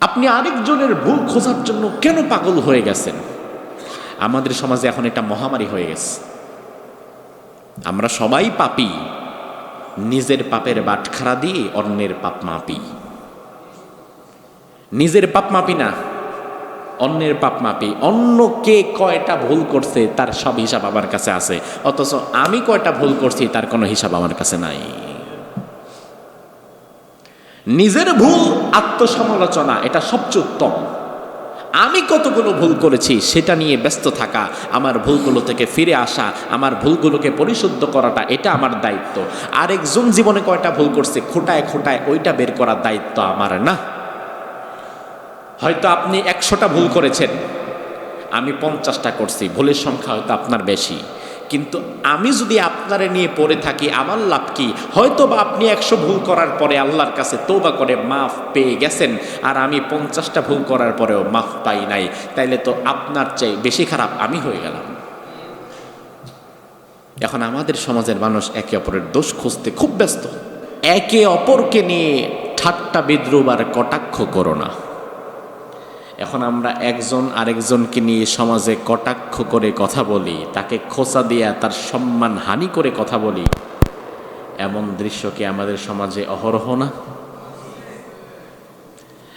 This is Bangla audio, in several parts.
আপনি আরেকজনের ভুল খোঁজার জন্য কেন পাগল হয়ে গেছেন? আমাদের সমাজে এখন একটা মহামারী হয়ে গেছে। আমরা সবাই পাপি। নিজের পাপের বাটখারা দিয়ে অন্যের পাপ মাপি। নিজের পাপ মাপি না, অন্যের পাপ মাপি। অন্য কে কয়টা ভুল করছে তার সব হিসাব আমার কাছে আছে। অথচ আমি কয়টা ভুল করছি তার কোনো হিসাব আমার কাছে নাই। নিজের ভুল আত্মসমালোচনা, এটা সবচেয়ে উত্তম। আমি কতগুলো ভুল করেছি সেটা নিয়ে ব্যস্ত থাকা, আমার ভুলগুলো থেকে ফিরে আসা, আমার ভুলগুলোকে পরিশুদ্ধ করাটা, এটা আমার দায়িত্ব। আরেকজন জীবনে কয়টা ভুল করছে, খোটায় খোটায় ওইটা বের করার দায়িত্ব আমার না। হয়তো আপনি একশোটা ভুল করেছেন, আমি পঞ্চাশটা করছি, ভুলের সংখ্যা হয়তো আপনার বেশি। কিন্তু আমি যদি আপনারে নিয়ে পড়ে থাকি, আমার লাভ কি? হয়তো বা আপনি একশো ভুল করার পরে আল্লাহর কাছে তোবা করে মাফ পেয়ে গেছেন, আর আমি পঞ্চাশটা ভুল করার পরেও মাফ পাই নাই। তাইলে তো আপনার চাই বেশি খারাপ আমি হয়ে গেলাম। এখন আমাদের সমাজের মানুষ একে অপরের দোষ খুঁজতে খুব ব্যস্ত। একে অপরকে নিয়ে ঠাট্টা বিদ্রুপ আর কটাক্ষ করো না। এখন আমরা একজন আরেকজনকে নিয়ে সমাজে কটাক্ষ করে কথা বলি, তাকে খোঁচা দিয়া তার সম্মান হানি করে কথা বলি। এমন দৃশ্য কি আমাদের সমাজে অহরহ না?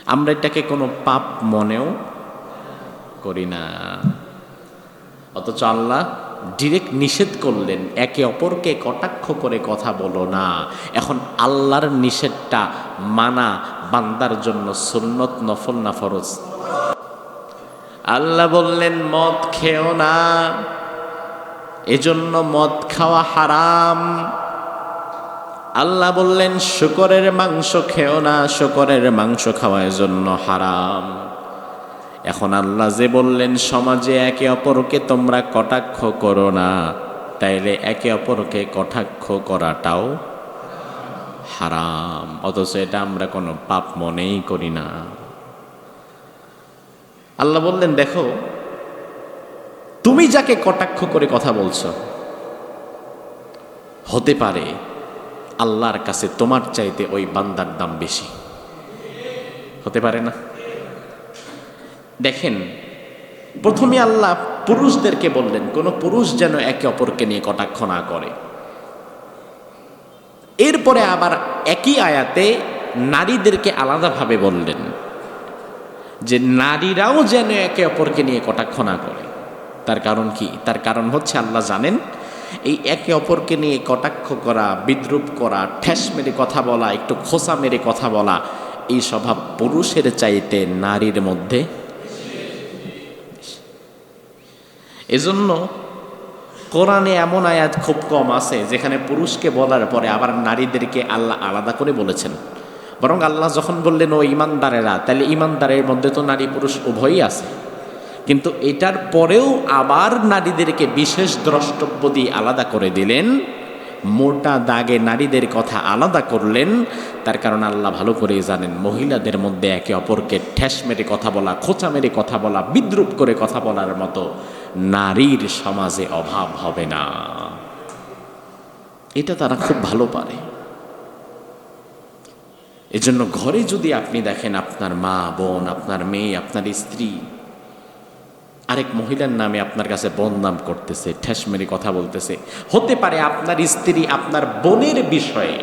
আমরা এটাকে কোনো পাপ মনেও করি না। অথচ আল্লাহ ডিরেক্ট নিষেধ করলেন, একে অপরকে কটাক্ষ করে কথা বলো না। এখন আল্লাহর নিষেধটা মানা বান্দার জন্য সুন্নত নফল না ফরজ? আল্লাহ বললেন, মদ খেও না। এজন্য মদ খাওয়া হারাম। আল্লাহ বললেন, শুকরের মাংস খেও না, শুকরের মাংস খাওয়া এজন্য হারাম। এখন আল্লাহ যে বললেন, সমাজে একে অপরকে তোমরা কটাক্ষ করো না, তাইলে একে অপরকে কটাক্ষ করাটাও হারাম। অথচ এটা আমরা কোনো পাপ মনেই করি না। আল্লাহ বললেন, দেখো, তুমি যাকে কটাক্ষ করে কথা বলছ, হতে পারে আল্লাহর কাছে তোমার চাইতে ওই বান্দার দাম বেশি। হতে পারে না? দেখেন, প্রথমে আল্লাহ পুরুষদেরকে বললেন, কোনো পুরুষ যেন একে অপরকে নিয়ে কটাক্ষ না করে। এরপরে আবার একই আয়াতে নারীদেরকে আলাদাভাবে বললেন যে নারীরাও যেন একে অপরকে নিয়ে কটাক্ষ না করে। তার কারণ কি? তার কারণ হচ্ছে আল্লাহ জানেন, এই একে অপরকে নিয়ে কটাক্ষ করা, বিদ্রুপ করা, ঠেস মেরে কথা বলা, একটু খোসা মেরে কথা বলা, এই স্বভাব পুরুষের চাইতে নারীর মধ্যে এজন্য কোরআনে এমন আয়াত খুব কম আছে, যেখানে পুরুষকে বলার পরে আবার নারীদেরকে আল্লাহ আলাদা করে বলেছেন। বরং আল্লাহ যখন বললেন, ও ইমানদারেরা, তাহলে ইমানদারের মধ্যে তো নারী পুরুষ উভয়ই আছে। কিন্তু এটার পরেও আবার নারীদেরকে বিশেষ দ্রষ্টব্য দিয়ে আলাদা করে দিলেন, মোটা দাগে নারীদের কথা আলাদা করলেন, তার কারণ আল্লাহ ভালো করেই জানেন, মহিলাদের মধ্যে একে অপরকে ঠেস মেরে কথা বলা, খোঁচা মেরে কথা বলা, বিদ্রুপ করে কথা বলার মতো নারীর সমাজে অভাব হবে না। এটা তারা খুব ভালো পারে। এজন্য ঘরে যদি আপনি দেখেন আপনার মা, বোন, আপনার মেয়ে, আপনার স্ত্রী, আরেক মহিলার নামে আপনার কাছে বদনাম করতেছে ঠেস মেরে কথা বলতেছে, হতে পারে আপনার স্ত্রী আপনার বোনের বিষয়ে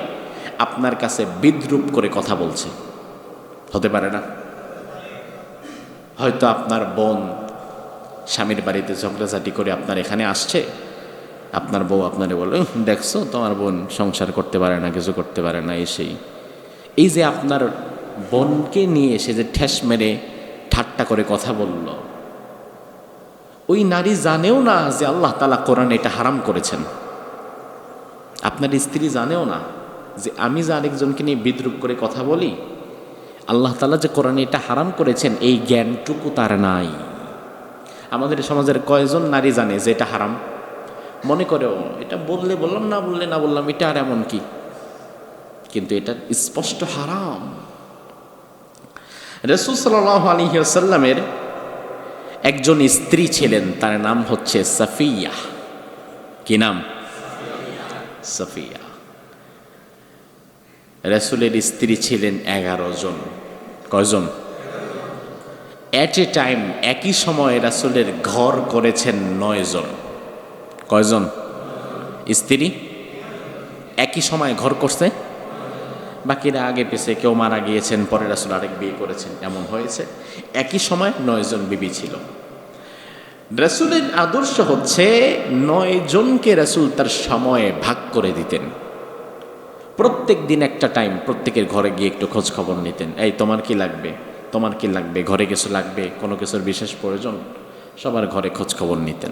আপনার কাছে বিদ্রুপ করে কথা বলছে। হতে পারে না। হয়তো আপনার বোন স্বামীর বাড়িতে ঝগড়াঝাটি করে আপনার এখানে আসছে, আপনার বউ আপনারে বলে দেখছ, তোমার বোন সংসার করতে পারে না, কিছু করতে পারে না, এসেই এই যে আপনার বোনকে নিয়ে এসে যে ঠেস মেরে ঠাট্টা করে কথা বলল, ওই নারী জানেও না যে আল্লাহ তালা কোরআন এটা হারাম করেছেন। আপনার স্ত্রী জানেও না যে আমি যে আরেকজনকে নিয়ে বিদ্রুপ করে কথা বলি, আল্লাহ তালা যে কোরআনে এটা হারাম করেছেন, এই জ্ঞানটুকু তার নাই। আমাদের সমাজের কয়জন নারী জানে যে এটা হারাম? মনে করেও, এটা বললে বললাম, না বললে না বললাম, এটা আর এমন কি? কিন্তু এটা স্পষ্ট হারাম। রসুল সাল্লাহ আলহিসাল্লামের একজন স্ত্রী ছিলেন, তার নাম হচ্ছে সাফিয়া। কি নাম? সাফিয়া। রসুলের স্ত্রী ছিলেন এগারো জন। কয়জন? অ্যাট এ টাইম একই সময়ে রাসুলের ঘর করেছেন নয় জন। কয়জন? স্ত্রী? একই সময় ঘর করছে? বাকিরা আগে পেছে কেউ মারা গিয়েছেন, পরে রাসুল আরেক বিয়ে করেছেন। এমন হয়েছে। একই সময় নয়জন বিবি ছিল। রাসুলের আদর্শ হচ্ছে নয় জনকে রাসুল তার সময়ে ভাগ করে দিতেন। প্রত্যেক দিন একটা টাইম প্রত্যেকের ঘরে গিয়ে একটু খোঁজ খবর নিতেন। এই, তোমার কি লাগবে? তোমার কি লাগবে? ঘরে কিছু লাগবে? কোনো কিছুর বিশেষ প্রয়োজন? সবার ঘরে খোঁজ খবর নিতেন।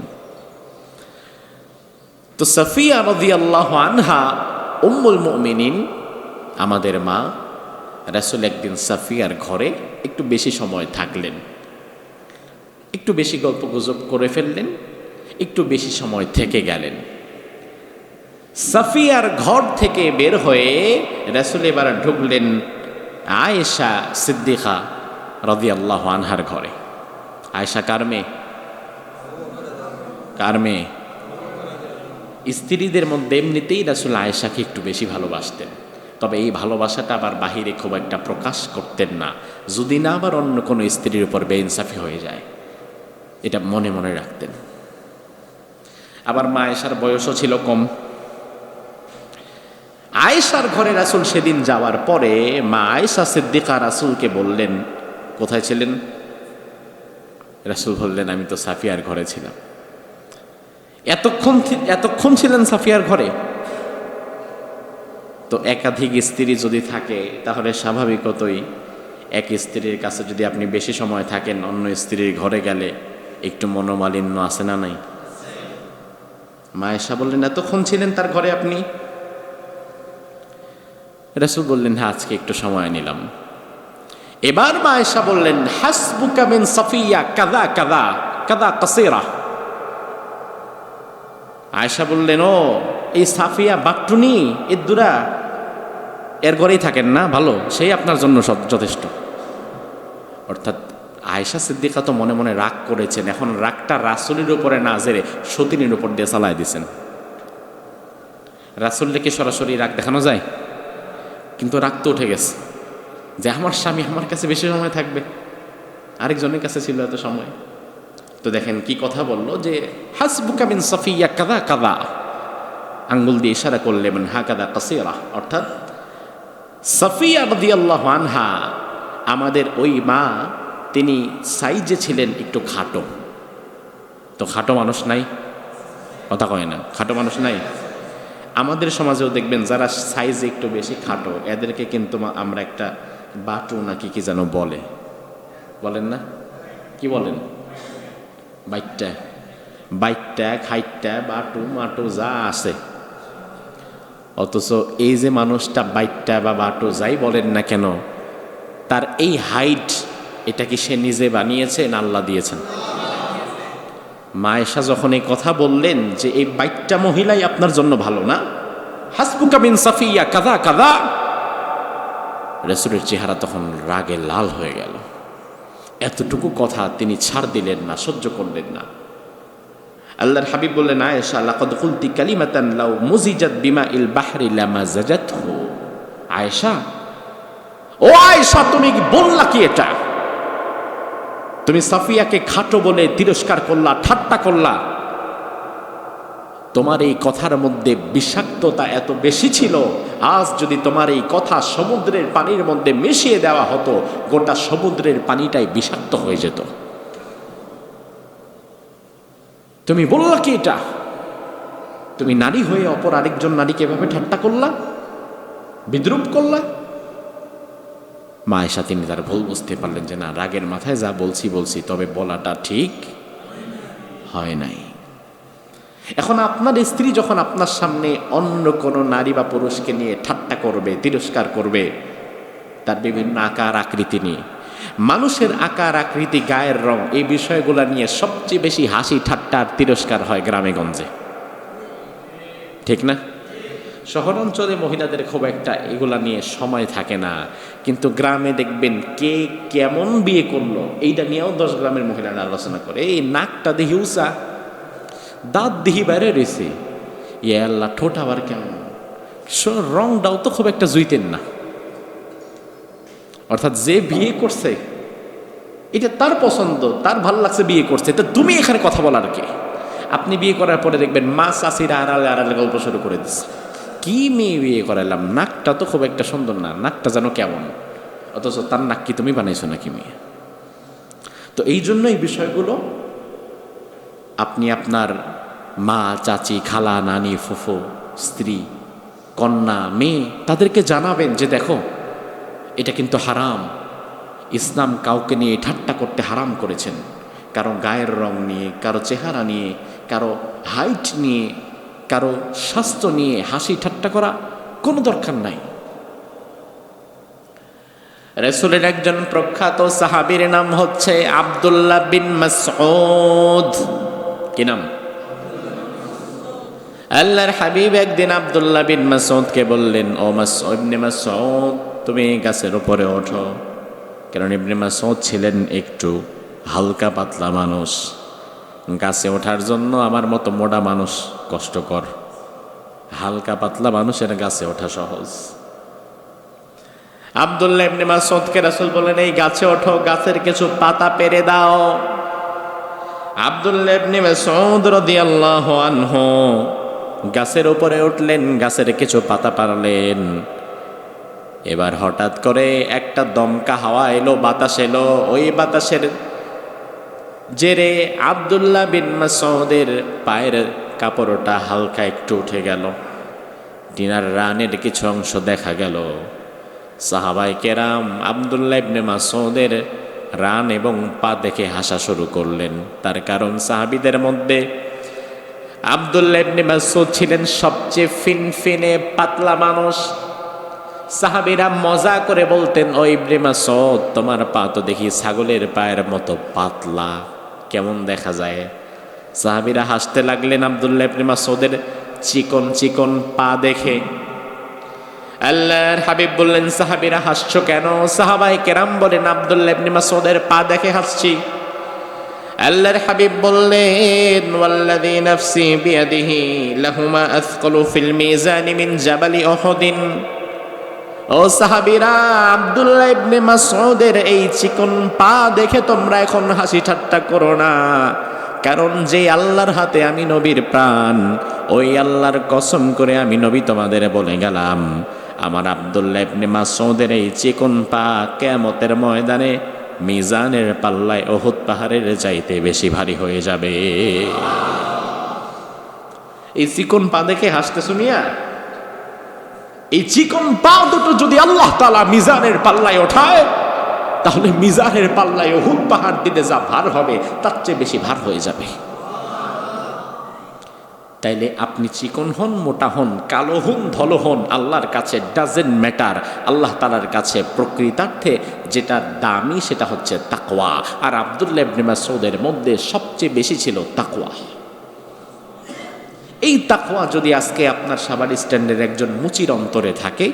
তো সাফিয়া রদি আল্লাহ আনহা উম্মুল মুমিনিন আমাদের মা রাসুল একদিন সাফিয়ার ঘরে একটু বেশি সময় থাকলেন। একটু বেশি গল্প গুজব করে ফেললেন, একটু বেশি সময় থেকে গেলেন। সাফিয়ার ঘর থেকে বের হয়ে রাসুল এবার ঢুকলেন আয়েশা সিদ্দিকা রদি আল্লাহ আনহার ঘরে। আয়েশা কার মেয়ে? কার মেয়ে? স্ত্রীদের মধ্যে এমনিতেই রাসুল আয়েশাকে একটু বেশি ভালোবাসতেন। তবে এই ভালোবাসাটা আবার বাহিরে খুব একটা প্রকাশ করতেন না। যদি না, আবার অন্য কোনো স্ত্রীর উপর বেইনসাফি হয়ে যায়। এটা মনে মনে রাখতেন। আবার মা আয়েশার বয়সও ছিল কম। আয়েশার ঘরে রাসুল সেদিন যাওয়ার পরে মা আয়েশা সিদ্দিকা রাসুলকে বললেন, কোথায় ছিলেন? রাসুল বললেন, আমি তো সাফিয়ার ঘরে ছিলাম। এতক্ষণ এতক্ষণ ছিলেন সাফিয়ার ঘরে? তো একাধিক স্ত্রী যদি থাকে, তাহলে স্বাভাবিকতই এক স্ত্রীর কাছে যদি আপনি বেশি সময় থাকেন, অন্য স্ত্রীর ঘরে গেলে একটু মনোমালিন্য আছে না নাই? মায়েশা বললেন, এতক্ষণ ছিলেন তার ঘরে আপনি? রাসুল বললেন হ্যাঁ আজকে একটু সময় নিলাম। এবার মায়েশা বললেন, হাসবুকা মিন সাফিয়া কাদা কাদা কাদা কাসিরা। আয়েশা বললেন, ও এই সাফিয়া বাট্টুনি এদুরা এর ঘরেই থাকেন না? ভালো, সেই আপনার জন্য যথেষ্ট। অর্থাৎ আয়েশা সিদ্দিকা তো মনে মনে রাগ করেছেন। এখন রাগটা রাসুলের উপরে না জেরে সতীনের উপর দিয়ে চালায় দিছেন রাসুলকে সরাসরি রাগ দেখানো যায়? কিন্তু রাগ তো উঠে গেছে যে আমার স্বামী আমার কাছে বেশি সময় থাকবে। আরেকজনের কাছে ছিল এত সময়। তো দেখেন কি কথা বলল যে, হাসবুকা বিন সফিয়া কাদা কাদা। আঙ্গুল দিয়ে ইশারা করলে মানে হা কাদা কাসিরা, অর্থাৎ সফিয়া রদিয়াল্লাহ আনহা, আমাদের ওই মা, তিনি সাইজে ছিলেন একটু খাটো। তো খাটো মানুষ নাই? কথা কয় না, খাটো মানুষ নাই? আমাদের সমাজেও দেখবেন যারা সাইজে একটু বেশি খাটো, এদেরকে কিন্তু আমরা একটা বাটু নাকি কি যেন বলে। বলেন না? কি বলেন? বাইকটা বাইকটা খাইটটা, বাটু, মাটু, যা আছে। অথচ এই যে মানুষটা বাইকটা বা বাটু যাই বলেন না কেন, তার এই হাইট, এটা কি সে নিজে বানিয়েছে না আল্লাহ দিয়েছেন? মায়েশা যখন এই কথা বললেন যে এই বাইকটা মহিলাই আপনার জন্য ভালো না, হাসবুকা বিন সাফিয়া, কাদা কাদা, রসুলের চেহারা তখন রাগে লাল হয়ে গেল। এতটুকু কথা তিনি ছাড় দিলেন না, সহ্য করলেন না। আল্লাহর হাবিব বললেন আয়েশা লাকাদ কুলতি কালিমাতান লাউ মুজিজাত বিমা ইল বাহরি লামা জাজাতহু। আয়েশা, ও আয়েশা, তুমি বললা কি এটা? তুমি সাফিয়াকে খাটো বলে তিরস্কার করলা, ঠাট্টা করলা। তোমার এই কথার মধ্যে বিষাক্ততা এত বেশি ছিল, আজ যদি তোমার এই কথা সমুদ্রের পানির মধ্যে মিশিয়ে দেওয়া হতো, গোটা সমুদ্রের পানিটাই বিষাক্ত হয়ে যেত। তুমি বললা, কি এটা? তুমি নারী হয়ে অপর আরেকজন নারীকে এভাবে ঠাট্টা করলা? বিদ্রুপ করলা? মায়েশা তিনি তার ভুল বুঝতে পারলেন যে না, রাগের মাথায় যা বলছি বলছি, তবে বলাটা ঠিক হয় নাই। এখন আপনার স্ত্রী যখন আপনার সামনে অন্য কোনো নারী বা পুরুষকে নিয়ে ঠাট্টা করবে, তিরস্কার করবে, তার বিভিন্ন আকার আকৃতি নিয়ে মানুষের আকার, আকৃতি, গায়ের রং এই বিষয়গুলো নিয়ে সবচেয়ে বেশি হাসি ঠাট্টার তিরস্কার হয় গ্রামে গঞ্জে ঠিক না? শহর অঞ্চলে মহিলাদের খুব একটা এগুলা নিয়ে সময় থাকে না। কিন্তু গ্রামে দেখবেন কে কেমন বিয়ে করল, এইটা নিয়েও দশ গ্রামের মহিলারা আলোচনা করে। এই নাকটা দেখি উষা দাঁত দিহি বাইরে রয়েছে। ইয়ে আল্লাহ, ঠোঁট আবার কেমন? রংটাও তো খুব একটা জুইতেন না। অর্থাৎ যে বিয়ে করছে, এটা তার পছন্দ, তার ভালো লাগছে বিয়ে করছে, তা তুমি এখানে কথা বলার কে? আপনি বিয়ে করার পরে দেখবেন মা চাষিরা আড়ালে আড়ালে গল্প শুরু করে দিচ্ছে কি মেয়ে বিয়ে করাইলাম? নাকটা তো খুব একটা সুন্দর না, নাকটা যেন কেমন? অথচ তার নাক কি তুমি বানাইছো নাকি মেয়ে? তো এই জন্য এই বিষয়গুলো আপনি আপনার মা, চাচি, খালা, নানি, ফুফু, স্ত্রী, কন্যা, মেয়ে তাদেরকে জানাবেন যে দেখো এটা কিন্তু হারাম। ইসলাম কাউকে নিয়ে ঠাট্টা করতে হারাম করেছেন। কারও গায়ের রং নিয়ে, কারও চেহারা নিয়ে, কারও হাইট নিয়ে, কারও স্বাস্থ্য নিয়ে হাসি ঠাট্টা করা কোনো দরকার নাই। রসুলের একজন প্রখ্যাত সাহাবীর নাম হচ্ছে আব্দুল্লাহ বিন মাসউদ। কি নাম? আল্লাহর হাবিব একদিন আব্দুল্লাহ বিন মাসউদকে বললেন, ও মাসউদ ইবনে মাসউদ তুমি গাছের ওপরে ওঠো। কারণ ইবনে মাসউদ ছিলেন একটু হালকা পাতলা মানুষ। গাছে ওঠার জন্য আমার মতো মোটা মানুষ কষ্টকর। হালকা পাতলা মানুষের গাছে ওঠা সহজ। আবদুল্লাহ ইবনে মাসউদকে রাসূল বলেন এই গাছে ওঠো, গাছের কিছু পাতা পেরে দাও। আবদুল্লাহ ইবনে মাসউদ রাদিয়াল্লাহু আনহু গাছের উপরে উঠলেন, গাছের কিছু পাতা পারলেন এবার হঠাৎ করে একটা দমকা হাওয়া এলো, বাতাস এলো। ওই বাতাসের জেরে আবদুল্লাহ বিন মাসউদের পায়ের কাপড়টা হালকা একটু উঠে গেল। টিনার রানের কিছু অংশ দেখা গেল। সাহাবাই কেরাম আবদুল্লাহ ইবনে মাসউদের রান এবং পা দেখে হাসা শুরু করলেন। তার কারণ সাহাবিদের মধ্যে আবদুল্লাহ ইবনে মাসউদ ছিলেন সবচেয়ে ফিনফিনে, পাতলা মানুষ। সাহাবিরা মজা করে বলতেন, ও ইবনে মাসউদ, তোমার পা তো দেখি ছাগলের পায়ের মতো পাতলা। কেমন দেখা যায়? সাহাবিরা হাসতে লাগলেন আবদুল্লাহ ইবনে মাসউদের চিকন চিকন পা দেখে। আল্লাহর হাবিব বললেন, সাহাবিরা, হাসছো কেন? সাহাবাই কেরাম বলেন, আবদুল্লাহ ইবনে মাসউদের পা দেখে হাসছি। আল্লাহর হাবিব বললেন, ওয়াল্লাযী নাফসি বিয়াদিহি, লাহুমা আথকালু ফিল মিজানি মিন জাবালি উহুদিন। ও সাহাবীরা, আব্দুল্লাহ ইবনে মাসউদের এই চিকন পা দেখে তোমরা এখন হাসি ঠাট্টা করো না। কারণ যে আল্লাহর হাতে আমি নবীর প্রাণ, ওই আল্লাহর কসম করে আমি নবী তোমাদের বলে গেলাম। আমার আব্দুল্লাহ ইবনে মাসউদের এই চিকন পা কেয়ামতের ময়দানে মিজানের পাল্লায় ওহুদ পাহাড়ের চাইতে বেশি ভারী হয়ে যাবে। এই চিকন পা দেখে হাসতে শুনিয়া এই চিকন পা দুটো যদি আল্লাহ তালা মিজানের পাল্লায় ওঠায়, তাহলে মিজানের পাল্লায় ওহুদ পাহাড় দিতে যা ভার হবে, তার চেয়ে বেশি ভার হয়ে যাবে। তাইলে আপনি চিকন হন, মোটা হন, কালো হন, ধলো হন, আল্লাহর কাছে ডাজেন্ট ম্যাটার আল্লাহ তালার কাছে প্রকৃতার্থে যেটা দামি সেটা হচ্ছে তাকওয়া। আর আবদুল্লাহ ইবনে মধ্যে সবচেয়ে বেশি ছিল তাকওয়া। এই তাকওয়া যদি আজকে আপনার সাবার স্ট্যান্ডের একজন মুচির অন্তরে থাকে,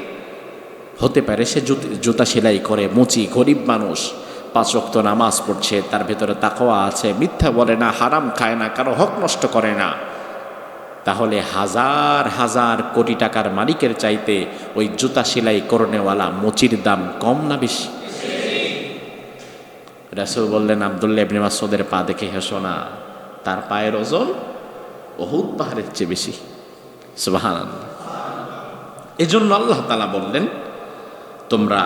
হতে পারে সে জুত- সেলাই করে, মুচি, গরিব মানুষ, পাঁচ ওয়াক্ত নামাজ পড়ছে, তার ভেতরে তাকোয়া আছে, মিথ্যা বলে না, হারাম খায় না, কারও হক নষ্ট করে না। তাহলে হাজার হাজার কোটি টাকার মালিকের চাইতে ওই জুতা সেলাই করনেওয়ালা মুচির দাম কম না বেশি? রাসূল বললেন, আবদুল্লাহ ইবনে মাসউদের পা দেখে হেসো না, তার পায়ের ওজন বহুত পাহাড়ের চেয়ে বেশি। সুবাহান এজন্য আল্লাহ তালা বললেন, তোমরা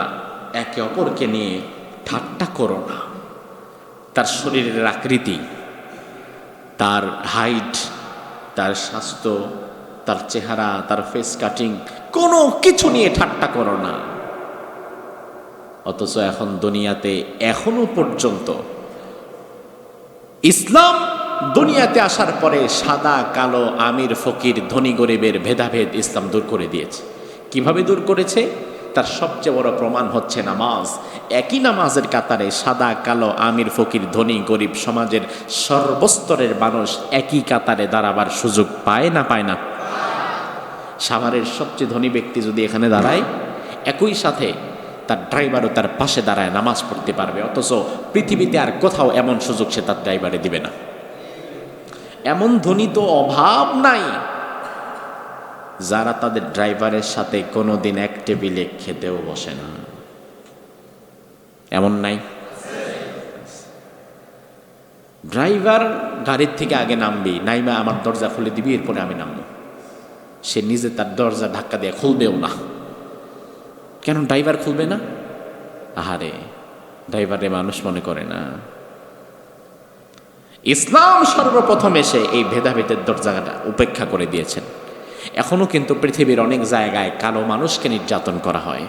একে অপরকে নিয়ে ঠাট্টা করো না। তার শরীরের আকৃতি, তার হাইট, তার স্বাস্থ্য, তার চেহারা, তার ফেস কাটিং, কোনো কিছু নিয়ে ঠাট্টা করো না। অথচ এখন দুনিয়াতে এখনও পর্যন্ত ইসলাম দুনিয়াতে আসার পরে সাদা, কালো, আমির, ফকির, ধনী, গরিবের ভেদাভেদ ইসলাম দূর করে দিয়েছে। কীভাবে দূর করেছে? তার সবচেয়ে বড় প্রমাণ হচ্ছে নামাজ। একই নামাজের কাতারে সাদা, কালো, আমির, ফকির, ধনী, গরিব সমাজের সর্বস্তরের মানুষ একই কাতারে দাঁড়াবার সুযোগ পায় না পায় না? সাভারের সবচেয়ে ধনী ব্যক্তি যদি এখানে দাঁড়ায়, একই সাথে তার ড্রাইভারও তার পাশে দাঁড়ায় নামাজ পড়তে পারবে, অথচ পৃথিবীতে আর কোথাও এমন সুযোগ সে তার ড্রাইভারে দিবে না। এমন ধনী তো অভাব নাই যারা তাদের ড্রাইভারের সাথে কোনোদিন এক টেবিলে খেতেও বসে না। এমন নাই? ড্রাইভার গাড়ির থেকে আগে নামবি। নাইমা, আমার দরজা খুলে দিবি, এরপরে আমি নামবো। সে নিজে তার দরজা ধাক্কা দিয়ে খুলবেও না। কেন ড্রাইভার খুলবে না? আহারে, ড্রাইভারে মানুষ মনে করে না। ইসলাম সর্বপ্রথম এসে এই ভেদাভেদের দরজাটা উপেক্ষা করে দিয়েছেন। এখনও কিন্তু পৃথিবীর অনেক জায়গায় কালো মানুষকে নির্যাতন করা হয়।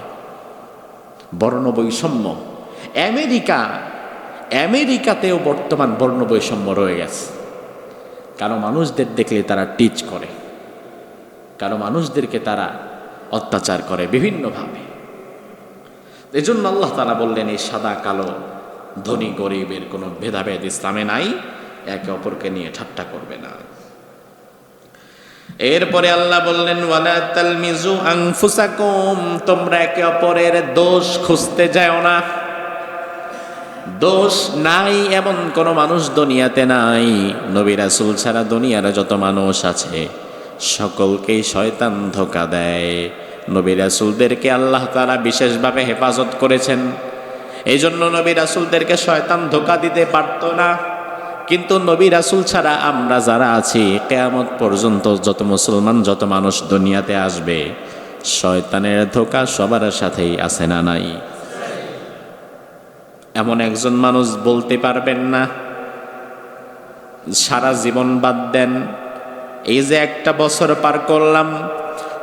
বর্ণ বৈষম্য আমেরিকা, আমেরিকাতেও বর্তমান বর্ণ বৈষম্য রয়ে গেছে। কারও মানুষদের দেখলে তারা টিচ করে। কারও মানুষদেরকে তারা অত্যাচার করে বিভিন্নভাবে। এজন্য আল্লাহ তালা বললেন, এই সাদা কালো ধনী গরিবের কোনো ভেদাভেদ ইসলামে নাই। একে অপরকে নিয়ে ঠাট্টা করবে না। এরপরে আল্লাহ বললেন, ওয়ালা তালমিজু আনফুসাকুম, তোমরা একে অপরের দোষ খুঁজতে যাও না। দোষ নাই এমন কোনো মানুষ দুনিয়াতে নাই। নবী রাসূল ছাড়া দুনিয়ার যত মানুষ আছে, সকলকেই শয়তান ধোকা দেয়। নবী রাসূলদেরকে আল্লাহ তাআলা বিশেষভাবে হেফাজত করেছেন। এই জন্য নবী রাসূলদেরকে শয়তান ধোকা দিতে পারত না। কিন্তু নবী রাসূল ছাড়া আমরা যারা আছি, কেয়ামত পর্যন্ত যত মুসলমান, যত মানুষ দুনিয়াতে আসবে, শয়তানের ধোকা সবার সাথেই আছে না নাই? এমন একজন মানুষ বলতে পারবেন না, সারা জীবন বাদ দেন। এই যে একটা বছর পার করলাম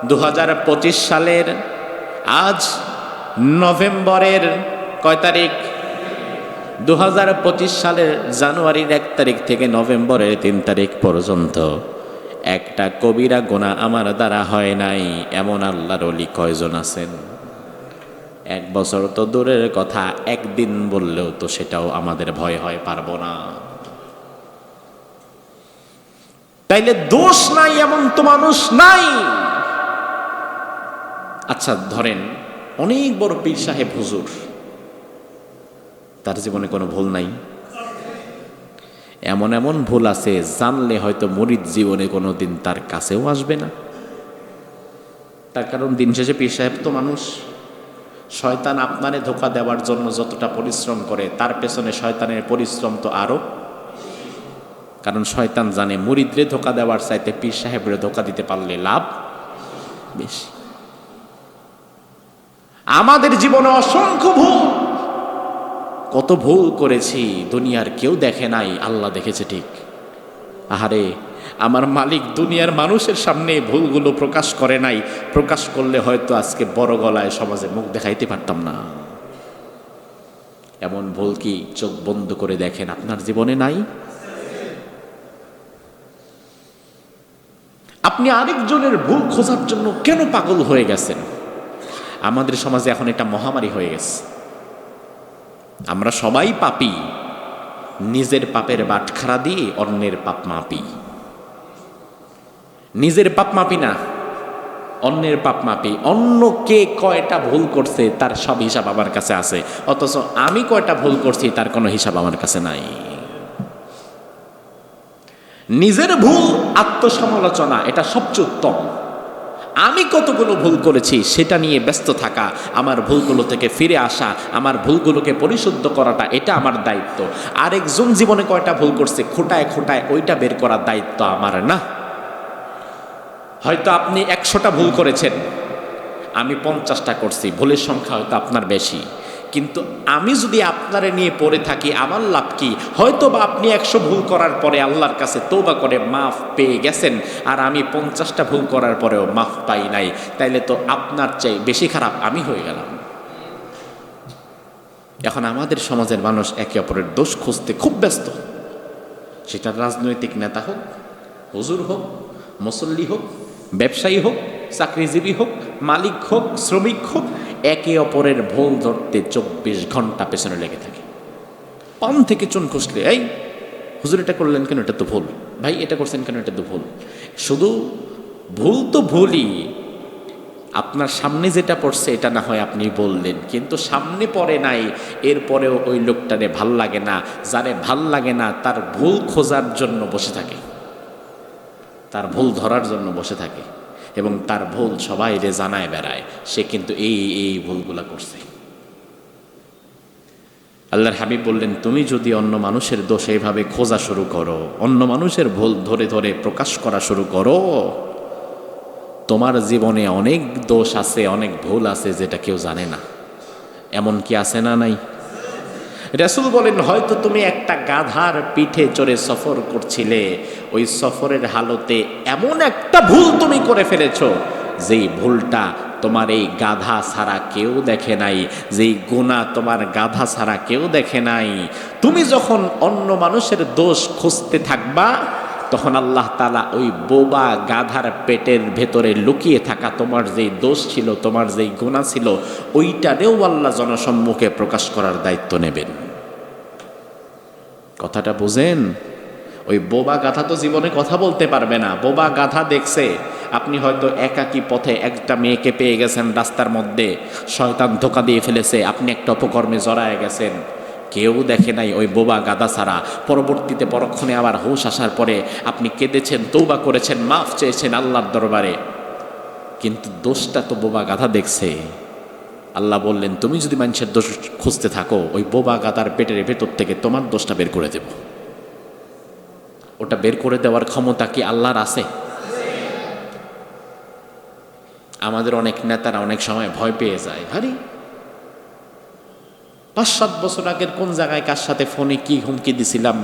দু হাজার পঁচিশ সালের, আজ নভেম্বরের কয় তারিখ? দু হাজার পঁচিশ সালের জানুয়ারির এক তারিখ থেকে নভেম্বরের তিন তারিখ পর্যন্ত একটা কবিরা গোনা আমার দ্বারা হয় নাই, এমন আল্লাহর অলি কয়জন আছেন? এক বছর তো দূরের কথা, একদিন বললেও তো সেটাও আমাদের ভয় হয়, পারব না। তাইলে দোষ নাই, এমন তো মানুষ নাই। আচ্ছা ধরেন, অনেক বড় পীর সাহেব হুজুর তার জীবনে কোনো ভুল নাই। এমন এমন ভুল আছে জানলে হয়তো মরিদ জীবনে কোনো দিন তার কাছেও আসবে না। তার কারণ দিন শেষে পীর সাহেব তো মানুষ। শয়তান আপনারে ধোকা দেওয়ার জন্য যতটা পরিশ্রম করে, তার পেছনে শয়তানের পরিশ্রম তো আরও। কারণ শয়তান জানে মুরিদরে ধোকা দেওয়ার চাইতে পীর সাহেবরে ধোকা দিতে পারলে লাভ বেশি। আমাদের জীবনে অসংখ্য ভুল কত ভুল করেছি, দুনিয়ার কেউ দেখে নাই, আল্লাহ দেখেছে ঠিক। আহারে, আমার মালিক দুনিয়ার মানুষের সামনে ভুলগুলো প্রকাশ করে নাই, প্রকাশ করলে হয়তো আজকে বড় গলায় সমাজে মুখ দেখাইতে পারতাম না। এমন ভুল কি চোখ বন্ধ করে দেখেন আপনার জীবনে নাই? আপনি আরেকজনের ভুল খোঁজার জন্য কেন পাগল হয়ে গেছেন? আমাদের সমাজে এখন এটা মহামারী হয়ে গেছে। আমরা সবাই পাপি। নিজের পাপের বাটখারা দিয়ে অন্যের পাপ মাপি। নিজের পাপ মাপি না, অন্যের পাপ মাপি। অন্য কে কয়টা ভুল করছে তার সব হিসাব আমার কাছে আছে। অথচ আমি কয়টা ভুল করছি তার কোনো হিসাব আমার কাছে নাই। নিজের ভুল আত্মসমালোচনা, এটা সবচেয়ে উত্তম। আমি কতগুলো ভুল করেছি সেটা নিয়ে ব্যস্ত থাকা, আমার ভুলগুলো থেকে ফিরে আসা, আমার ভুলগুলোকে পরিশুদ্ধ করাটা, এটা আমার দায়িত্ব। আরেকজন জীবনে কয়টা ভুল করছে, খোটায় খোটায় ওইটা বের করার দায়িত্ব আমার না। হয়তো আপনি একশোটা ভুল করেছেন, আমি পঞ্চাশটা করছি, ভুলের সংখ্যা হয়তো আপনার বেশি। কিন্তু আমি যদি আপনারে নিয়ে পড়ে থাকি, আমার লাভ কি? হয়তো বা আপনি একশো ভুল করার পরে আল্লাহর কাছে তৌবা করে মাফ পেয়ে গেছেন, আর আমি পঞ্চাশটা ভুল করার পরেও মাফ পাই নাই। তাইলে তো আপনার চাই বেশি খারাপ আমি হয়ে গেলাম। এখন আমাদের সমাজের মানুষ একে অপরের দোষ খুঁজতে খুব ব্যস্ত। সেটা রাজনৈতিক নেতা হোক, হুজুর হোক, মুসল্লি হোক, ব্যবসায়ী হোক, চাকরিজীবী হোক, মালিক হোক, শ্রমিক হোক একে অপরের ভুল ধরতে চব্বিশ ঘণ্টা পেছনে লেগে থাকে। পান থেকে চুন খুসলে এই, হুজুর এটা করলেন কেন? এটা তো ভুল। ভাই, এটা করছেন কেন? এটা তো ভুল। শুধু ভুল তো ভুলই। আপনার সামনে যেটা পড়ছে, এটা না হয় আপনি বললেন, কিন্তু সামনে পড়ে নাই, এরপরেও ওই লোকটারে ভালো লাগে না, যারে ভালো লাগে না, তার ভুল খোঁজার জন্য বসে থাকে। তার ভুল ধরার জন্য বসে থাকে। এবং তার ভুল সবাই রে জানায় বেড়ায়। সে কিন্তু এই এই ভুলগুলা করছে। আল্লাহর হাবিব বললেন, তুমি যদি অন্য মানুষের দোষ এইভাবে খোঁজা শুরু করো, অন্য মানুষের ভুল ধরে ধরে প্রকাশ করা শুরু করো, তোমার জীবনে অনেক দোষ আছে, অনেক ভুল আছে যেটা কেউ জানে না। এমন কি আছে না নাই? রাসুল বলেন, হয়তো তুমি একটা গাধার পিঠে চড়ে সফর করছিলে। ওই সফরের হালতে এমন একটা ভুল তুমি করে ফেলেছ, যেই ভুলটা তোমার এই গাধা ছাড়া কেউ দেখে নাই, যেই গুণা তোমার গাধা ছাড়া কেউ দেখে নাই। তুমি যখন অন্য মানুষের দোষ খুঁজতে থাকবা, তখন আল্লাহ তালা ওই বোবা গাধার পেটের ভেতরে লুকিয়ে থাকা তোমার যেই দোষ ছিল, তোমার যেই গুণা ছিল ওইটারেও আল্লাহ জনসম্মুখে প্রকাশ করার দায়িত্ব নেবেন। কথাটা বুঝেন? ওই বোবা গাধা তো জীবনে কথা বলতে পারবে না। বোবা গাধা দেখছে, আপনি হয়তো একাকী পথে একটা মেয়েকে পেয়ে গেছেন রাস্তার মধ্যে, শয়তান ধোকা দিয়ে ফেলেছে, আপনি একটা অপকর্মে জড়ায় গেছেন। কেউ দেখে নাই ওই বোবা গাদা ছাড়া। পরবর্তীতে পরক্ষণে আবার হুঁশ আসার পরে আপনি কেঁদেছেন, তৌবা করেছেন, মাফ চেয়েছেন আল্লাহর দরবারে। কিন্তু দোষটা তো বোবা গাধা দেখছে। আল্লাহ বললেন, তুমি যদি মানুষের দোষ খুঁজতে থাকো, ওই বোবা গাদার পেটের ভেতর থেকে তোমার দোষটা বের করে দেব। ওটা বের করে দেওয়ার ক্ষমতা কি আল্লাহর আছে? আমাদের অনেক নেতারা অনেক সময় ভয় পেয়ে যায় হারি পাঁচ সাত বছর আগের কোন জায়গায় কার সাথে ফোনে কি হুমকি দিছিলাম?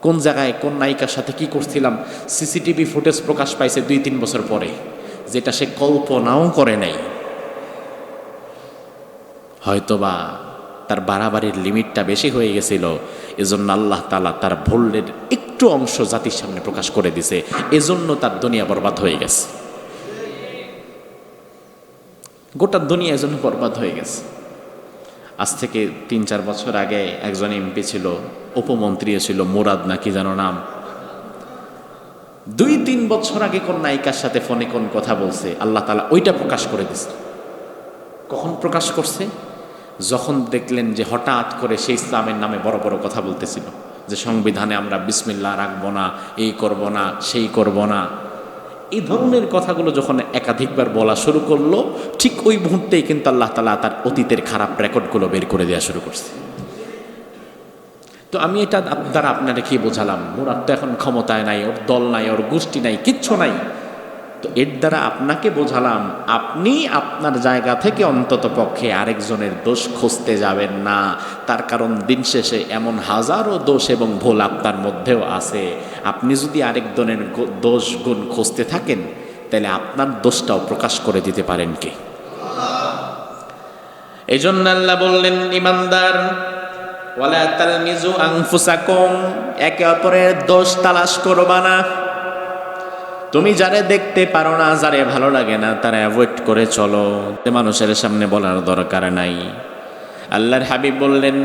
কোন জায়গায় কোন নায়িকার সাথে কি করছিলাম? সিসিটিভি ফুটেজ প্রকাশ পাইছে দুই তিন বছর পরে, যেটা সে কল্পনাও করে নাই। হয়তোবা তার বাড়াবাড়ির লিমিটটা বেশি হয়ে গেছিল। এজন্য আল্লাহ তালা তার ভুলের একটু অংশ জাতির সামনে প্রকাশ করে দিছে। এজন্য তার দুনিয়া বরবাদ হয়ে গেছে। গোটা দুনিয়া এজন্য বরবাদ হয়ে গেছে। আজ থেকে তিন চার বছর আগে একজন এমপি ছিল, উপমন্ত্রী ছিল, মুরাদ নাকি যেন নাম? দুই তিন বছর আগে কোন নায়িকার সাথে ফোনে কোন কথা বলছে, আল্লাহ তালা ওইটা প্রকাশ করে দিছে। কখন প্রকাশ করছে? যখন দেখলেন যে হঠাৎ করে সেই ইসলামের নামে বড় বড় কথা বলতেছিল, যে সংবিধানে আমরা বিসমিল্লা রাখব না, এই করব না, সেই করব না, এই ধরনের কথাগুলো যখন একাধিকবার বলা শুরু করল, ঠিক ওই মুহূর্তেই কিন্তু আল্লাহ তালা তার অতীতের খারাপ রেকর্ডগুলো বের করে দেওয়া শুরু করছে। তো আমি এটা দ্বারা আপনারা কি বোঝালাম, মুরাদ তো এখন ক্ষমতায় নাই, ওর দল নাই, ওর গোষ্ঠী নাই, কিচ্ছু নাই। তো এর দ্বারা আপনাকে বোঝালাম, আপনি আপনার জায়গা থেকে অন্তত পক্ষে আরেকজনের দোষ খুঁজতে যাবেন না। তার কারণ দিন শেষে এমন হাজারো দোষ এবং ভুল আপনার মধ্যেও আছে। আপনি যদি আরেকজনের দোষ, গুণ খুঁজতে থাকেন, তাহলে আপনার দোষটাও প্রকাশ করে দিতে পারেন কি? এই জন্য আল্লাহ বললেন, ইমানদার, ওয়ালা তালমিজু আনফুসাকুম, একে অপরের দোষ তালাশ করবা না। তুমি যারে দেখতে পারো না, যারে ভালো লাগে না, তারা অ্যাভয়েড করে চলো। মানুষের সামনে বলার দরকার নাই। আল্লাহর হাবিব বললেন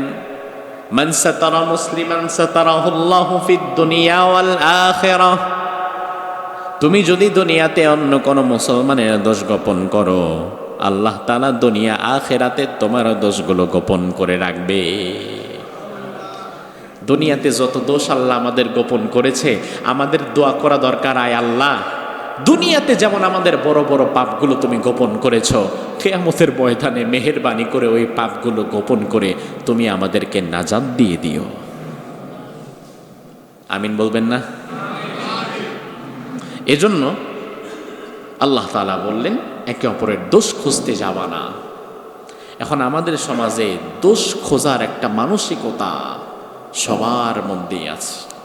তুমি যদি দুনিয়াতে অন্য কোনো মুসলমানের দোষ গোপন করো, আল্লাহ তাআলা দুনিয়া আখেরাতে তোমার দোষগুলো গোপন করে রাখবে। দুনিয়াতে যত দোষ আল্লাহ আমাদের গোপন করেছে, আমাদের দোয়া করা দরকার আয় আল্লাহ। দুনিয়াতে যেমন আমাদের বড় বড় পাপগুলো তুমি গোপন করেছ, কেয়ামতের ময়দানে মেহেরবানি করে ওই পাপগুলো গোপন করে তুমি আমাদেরকে নাজাদ দিয়ে দিও। আমিন বলবেন না? এজন্য আল্লাহ তালা বললেন, একে অপরের দোষ খুঁজতে যাবা না। এখন আমাদের সমাজে দোষ খোঁজার একটা মানসিকতা সবার মধ্যেই আছে।